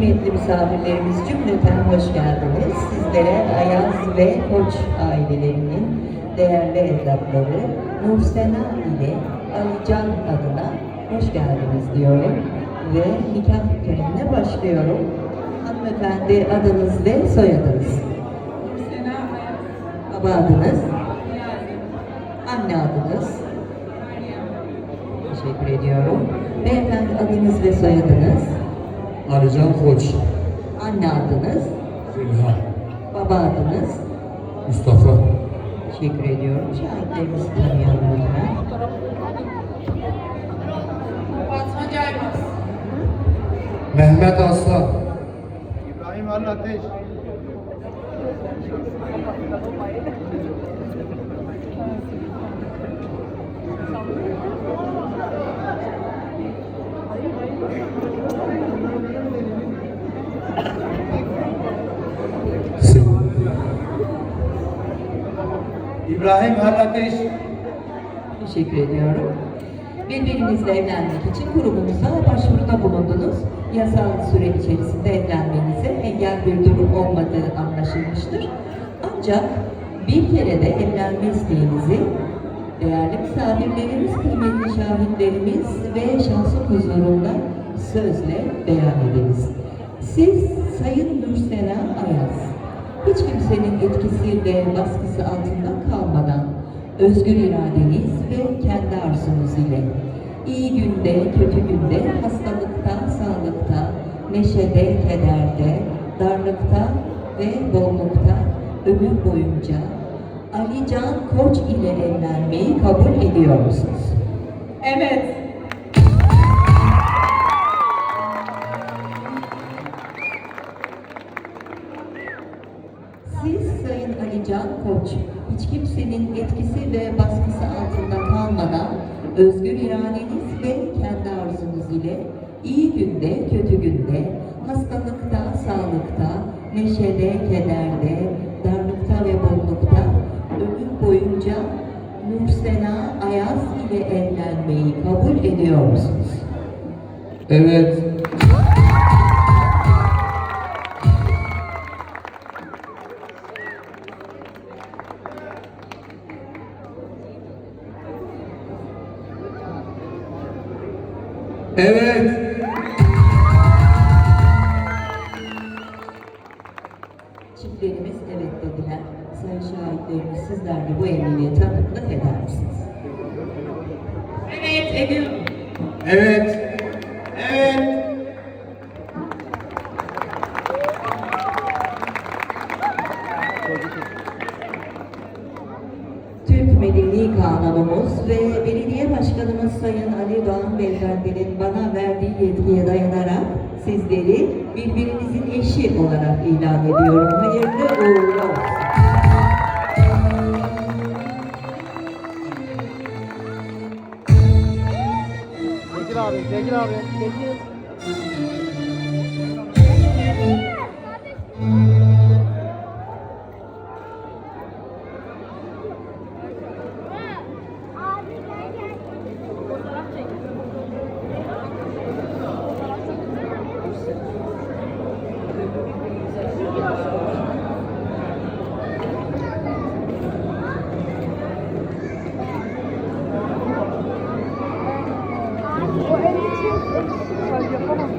kıymetli misafirlerimiz cümleten hoş geldiniz. Sizlere Ayaz ve Koç ailelerinin değerli evlatları Nursena ile Alican adına hoş geldiniz diyorum. Ve nikah törenine başlıyorum. Hanımefendi adınız ve soyadınız. Sena Ayaz, Baba adınız, anne adınız. Teşekkür ediyorum. Beyefendi adınız ve soyadınız, Alican Koç, anne adınız, Zülha, baba adınız. Mustafa, Teşekkür ediyorum. Şahitlerimizi tanıyalım lütfen. Fatma Caymaz, Mehmet Aslan, İbrahim Ali Ateş. İbrahim Ali Ateş. Teşekkür ediyorum. Birbirinizle evlenmek için kurumumuza başvuruda bulundunuz. Yasal süre içerisinde evlenmenize engel bir durum olmadığı anlaşılmıştır. Ancak bir kere de evlenme isteğinizi değerli misafirlerimiz, kıymetli şahitlerimiz ve şansın huzurunda sözle beyan ediniz. Siz Sayın Nursena Ayaz, hiç kimsenin etkisi ve baskısı altında özgür iradeniz ve kendi arzunuz ile iyi günde, kötü günde, hastalıkta, sağlıkta, neşede, kederde, darlıkta ve bollukta ömür boyunca Ali Can Koç ile evlenmeyi kabul ediyor musunuz? evet, Siz Sayın Ali Can Koç, hiç kimsenin etkisi ve baskısı altında kalmadan özgür iradeniz ve kendi arzunuz ile iyi günde, kötü günde, hastalıkta, sağlıkta, neşede, kederde, darlıkta ve bollukta ömür boyunca Nursena Ayaz ile evlenmeyi kabul ediyor musunuz? evet, evet, Çiftlerimiz evet dediler. Sayın şahitlerimiz sizler de bu evliliğe tanıklık eder misiniz? evet ediyorum. evet, evet, Türk Medeni Kanunumuz ve Belediye Başkanımız Sayın Ali Doğan Beyefendi'nin bana verdiği yetkiye dayanarak sizleri birbirinizin eşi olarak ilan ediyorum. Hayırlı uğurlu olsun. Bekir abi, Bekir abi. O el için şey yapamam.